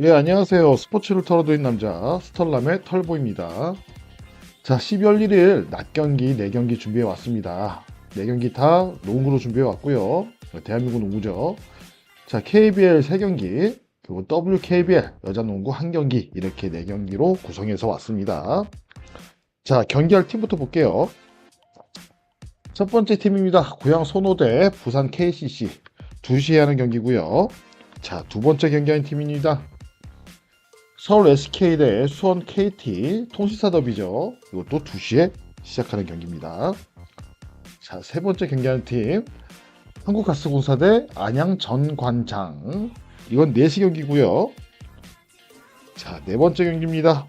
예, 안녕하세요. 스포츠를 털어드린 남자, 스털남의 털보입니다. 자, 12월 1일 낮 경기, 4경기 준비해 왔습니다. 4경기 다 농구로 준비해 왔고요. 대한민국 농구죠. 자, KBL 3경기, 그리고 WKBL 여자 농구 1경기, 이렇게 4경기로 구성해서 왔습니다. 자, 경기할 팀부터 볼게요. 첫 번째 팀입니다. 고양 손호대, 부산 KCC. 2시에 하는 경기고요. 자, 두 번째 경기하는 팀입니다. 서울 SK 대 수원 KT 통신사 더비죠. 이것도 2시에 시작하는 경기입니다. 자, 세 번째 경기하는 팀 한국가스공사 대 안양 전관장. 이건 4시 경기고요. 자, 네 번째 경기입니다.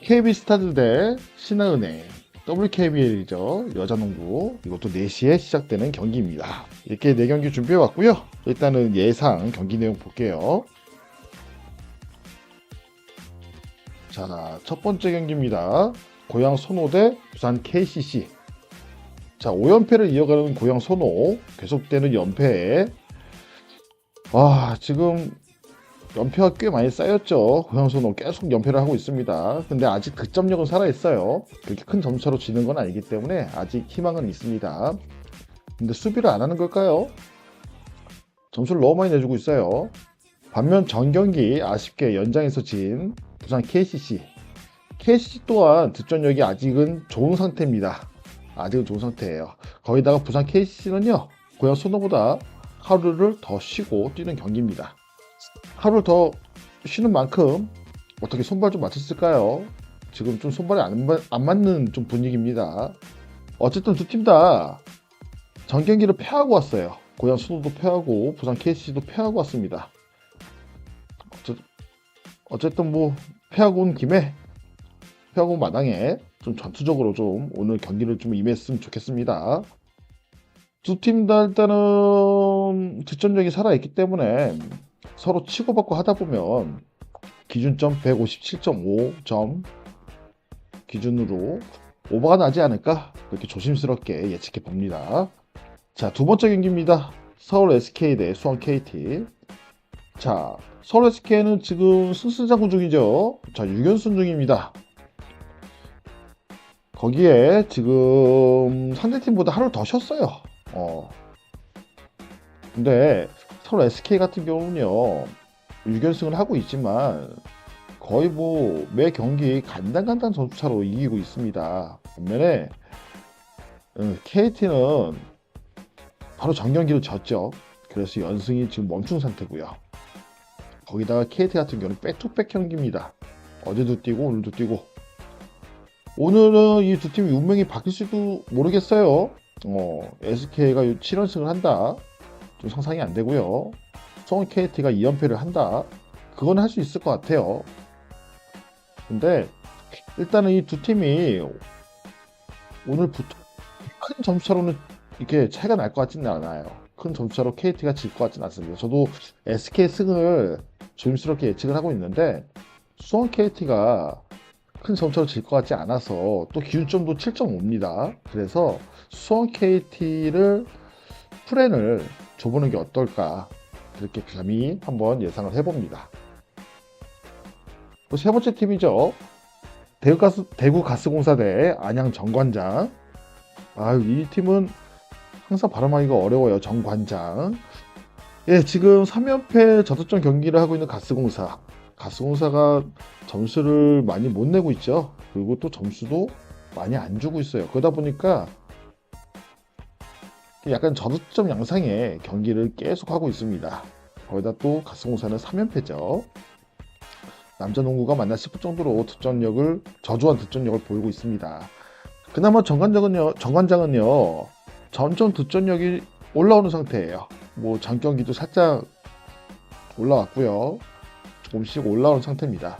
KB스타즈 대 신한은행. WKBL이죠. 여자농구. 이것도 4시에 시작되는 경기입니다. 이렇게 4경기 준비해 왔고요. 일단은 예상 경기 내용 볼게요. 자, 첫 번째 경기입니다. 고양 손호 대 부산 KCC. 자, 5연패를 이어가는 고양 손호. 계속되는 연패에. 와, 지금 연패가 꽤 많이 쌓였죠. 고양 손호 계속 연패를 하고 있습니다. 근데 아직 득점력은 살아있어요. 그렇게 큰 점차로 지는 건 아니기 때문에 아직 희망은 있습니다. 근데 수비를 안 하는 걸까요? 점수를 너무 많이 내주고 있어요. 반면 전 경기 아쉽게 연장에서 진 부산 KCC. KCC 또한 득점력이 아직은 좋은 상태입니다. 아직은 좋은 상태예요. 거기다가 부산 KCC는요, 고양 소노보다 하루를 더 쉬고 뛰는 경기입니다. 하루를 더 쉬는 만큼 어떻게 손발 좀 맞췄을까요? 지금 좀 손발이 안, 맞- 안 맞는 좀 분위기입니다. 어쨌든 두 팀 다 전 경기를 패하고 왔어요. 고양 수도도 패하고 부산 KCC도 패하고 왔습니다. 어쨌든 뭐 패하고 온 김에 패하고 온 마당에 좀 전투적으로 좀 오늘 경기를 좀 임했으면 좋겠습니다. 두 팀 다 일단은 득점력이 살아있기 때문에 서로 치고받고 하다 보면 기준점 157.5점 기준으로 오버가 나지 않을까 그렇게 조심스럽게 예측해 봅니다. 자, 두 번째 경기입니다. 서울 SK 대 수원 KT. 자, 서울 SK는 지금 승승장구 중이죠. 자, 6연승 중입니다. 거기에 지금 상대팀보다 하루 더 쉬었어요. 어. 근데 서울 SK 같은 경우는요, 6연승을 하고 있지만 거의 뭐 매 경기 간단간단 점수차로 이기고 있습니다. 반면에 KT는 바로 전 경기로 졌죠. 그래서 연승이 지금 멈춘 상태고요. 거기다가 KT 같은 경우는 백투백 경기입니다. 어제도 뛰고 오늘도 뛰고 오늘은 이 두 팀이 운명이 바뀔지도 모르겠어요. 어, SK가 7연승을 한다. 좀 상상이 안 되고요. 수원 KT가 2연패를 한다. 그건 할 수 있을 것 같아요. 근데 일단은 이 두 팀이 오늘부터 큰 점수차로는 이렇게 차이가 날 것 같지는 않아요. 큰 점수차로 KT가 질 것 같지는 않습니다. 저도 SK 승을 조심스럽게 예측을 하고 있는데 수원 KT가 큰 점차로 질 것 같지 않아서 또 기준점도 7.5입니다. 그래서 수원 KT를 프렌을 줘보는 게 어떨까 그렇게 감히 한번 예상을 해봅니다. 또 세 번째 팀이죠. 대구 가스 대구 가스공사 대 안양 정관장. 아유 이 팀은 항상 발음하기가 어려워요. 정관장. 예, 지금 3연패 저득점 경기를 하고 있는 가스공사. 가스공사가 점수를 많이 못 내고 있죠. 그리고 또 점수도 많이 안 주고 있어요. 그러다 보니까 약간 저득점 양상의 경기를 계속 하고 있습니다. 거기다 또 가스공사는 3연패죠. 남자 농구가 만나 싶을 정도로 득점력을 저조한 득점력을 보이고 있습니다. 그나마 정관장은요, 정관장은요, 점점 득점력이 올라오는 상태예요. 뭐전 경기도 살짝 올라왔고요. 조금씩 올라오는 상태입니다.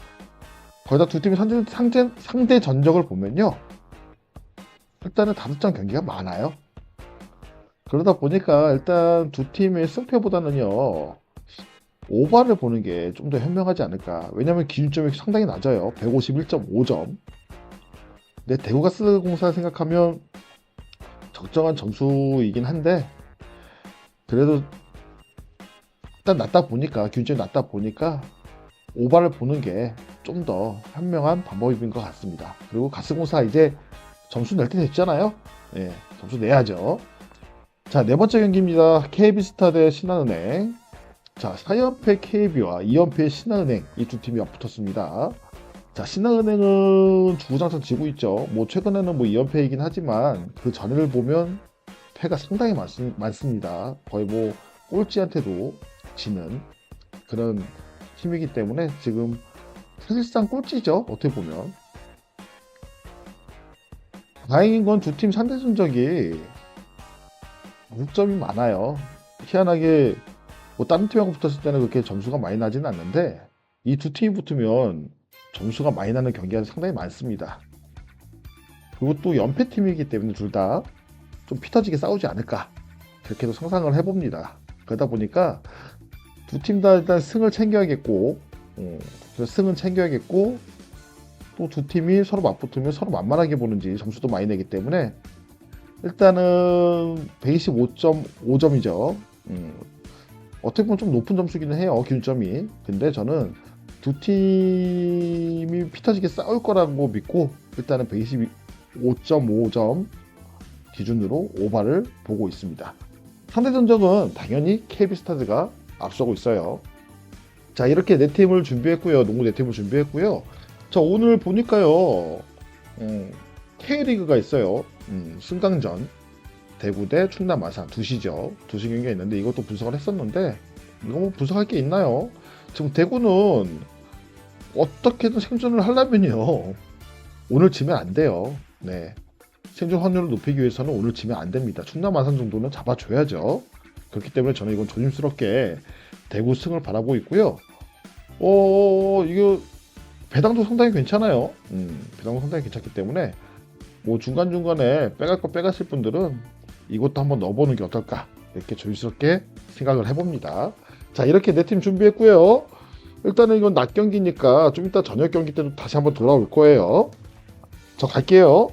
거기다 두 팀의 상대, 상대, 상대 전적을 보면요. 일단은 다득점 경기가 많아요. 그러다 보니까 일단 두 팀의 승패보다는요. 오바를 보는 게 좀 더 현명하지 않을까. 왜냐면 기준점이 상당히 낮아요. 151.5점. 근데 대구가스공사 생각하면 적정한 점수이긴 한데 그래도 일단 낮다 보니까 균점이 낮다 보니까 오바를 보는 게 좀 더 현명한 방법인 것 같습니다. 그리고 가스공사 이제 점수 낼 때 됐잖아요. 예, 점수 내야죠. 자, 네 번째 경기입니다. KB스타 대 신한은행. 자, 4연패 KB와 2연패 신한은행 이 두 팀이 붙었습니다. 자, 신한은행은 주구장창 지고 있죠. 뭐 최근에는 뭐 2연패이긴 하지만 그 전을 보면 패가 상당히 많, 많습니다. 거의 뭐 꼴찌한테도 지는 그런 팀이기 때문에 지금 사실상 꼴찌죠. 어떻게 보면. 다행인 건 두 팀 상대 전적이 무점이 많아요. 희한하게 뭐 다른 팀하고 붙었을 때는 그렇게 점수가 많이 나지는 않는데 이 두 팀이 붙으면 점수가 많이 나는 경기가 상당히 많습니다. 그리고 또 연패팀이기 때문에 둘 다 좀 피터지게 싸우지 않을까 그렇게도 상상을 해봅니다. 그러다 보니까 두 팀 다 일단 승을 챙겨야겠고 음, 승은 챙겨야겠고 또 두 팀이 서로 맞붙으면 서로 만만하게 보는지 점수도 많이 내기 때문에 일단은 125.5점이죠. 음, 어떻게 보면 좀 높은 점수기는 해요 기준점이. 근데 저는 두 팀이 피터지게 싸울 거라고 믿고 일단은 125.5점 기준으로 오바를 보고 있습니다. 상대 전적은 당연히 KB스타즈가 앞서고 있어요. 자 이렇게 네 팀을 준비했고요. 농구 네 팀을 준비했고요. 자 오늘 보니까요. 음, K리그가 있어요. 음, 승강전 대구 대 충남 아산 2시죠. 2시 경기가 있는데 이것도 분석을 했었는데 이거 뭐 분석할 게 있나요? 지금 대구는 어떻게든 생존을 하려면요. 오늘 지면 안 돼요. 네. 생존 확률을 높이기 위해서는 오늘 지면 안 됩니다. 충남 아산 정도는 잡아줘야죠. 그렇기 때문에 저는 이건 조심스럽게 대구 승을 바라고 있고요. 어, 이거 배당도 상당히 괜찮아요. 음, 배당도 상당히 괜찮기 때문에 뭐 중간중간에 빼갈 거 빼갔을 분들은 이것도 한번 넣어보는 게 어떨까 이렇게 조심스럽게 생각을 해봅니다. 자 이렇게 네팀 준비했고요. 일단은 이건 낮 경기니까 좀 이따 저녁 경기 때도 다시 한번 돌아올 거예요. 저 갈게요.